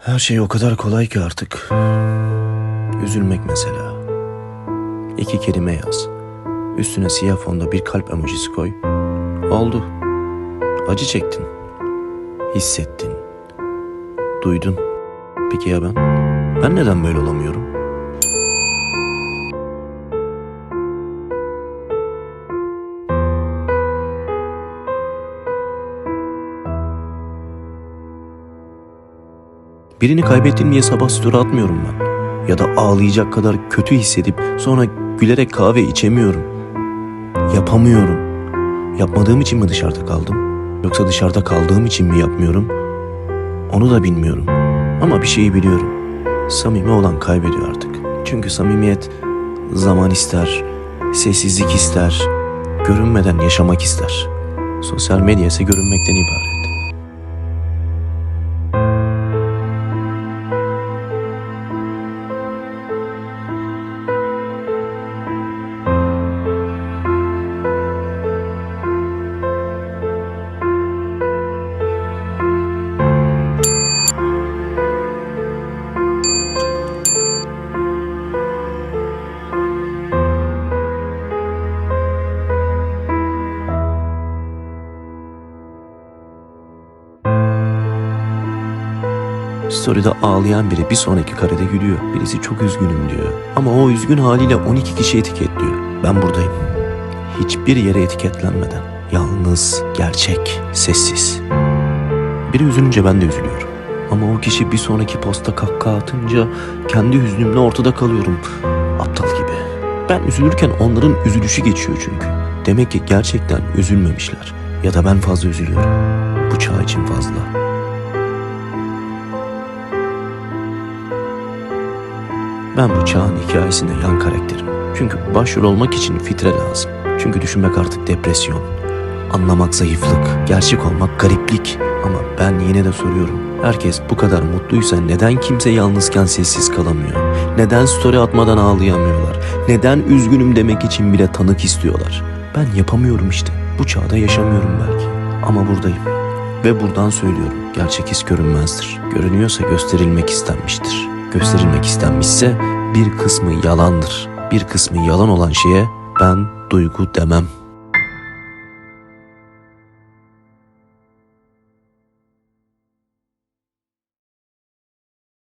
Her şey o kadar kolay ki artık. Üzülmek mesela. İki kelime yaz. Üstüne siyah fonda bir kalp emojisi koy. Oldu. Acı çektin. Hissettin. Duydun. Peki ya ben? Ben neden böyle olamıyorum? Birini kaybettim diye sabah story atmıyorum ben. Ya da ağlayacak kadar kötü hissedip sonra gülerek kahve içemiyorum. Yapamıyorum. Yapmadığım için mi dışarıda kaldım? Yoksa dışarıda kaldığım için mi yapmıyorum? Onu da bilmiyorum. Ama bir şeyi biliyorum. Samimi olan kaybediyor artık. Çünkü samimiyet zaman ister, sessizlik ister, görünmeden yaşamak ister. Sosyal medya ise görünmekten ibaret. Story'de ağlayan biri bir sonraki karede gülüyor. Birisi çok üzgünüm diyor. Ama o üzgün haliyle 12 kişi etiketliyor. Ben buradayım. Hiçbir yere etiketlenmeden. Yalnız, gerçek, sessiz. Biri üzülünce ben de üzülüyorum. Ama o kişi bir sonraki posta kahkaha atınca kendi hüznümle ortada kalıyorum. Aptal gibi. Ben üzülürken onların üzülüşü geçiyor çünkü. Demek ki gerçekten üzülmemişler. Ya da ben fazla üzülüyorum. Bu çağ için fazla. Ben bu çağın hikayesinde yan karakterim. Çünkü başrol olmak için fitre lazım. Çünkü düşünmek artık depresyon. Anlamak zayıflık, gerçek olmak gariplik. Ama ben yine de soruyorum. Herkes bu kadar mutluysa neden kimse yalnızken sessiz kalamıyor? Neden story atmadan ağlayamıyorlar? Neden üzgünüm demek için bile tanık istiyorlar? Ben yapamıyorum işte. Bu çağda yaşamıyorum belki. Ama buradayım. Ve buradan söylüyorum. Gerçek his görünmezdir. Görünüyorsa gösterilmek istenmiştir. Gösterilmek istenmişse bir kısmı yalandır. Bir kısmı yalan olan şeye ben duygu demem.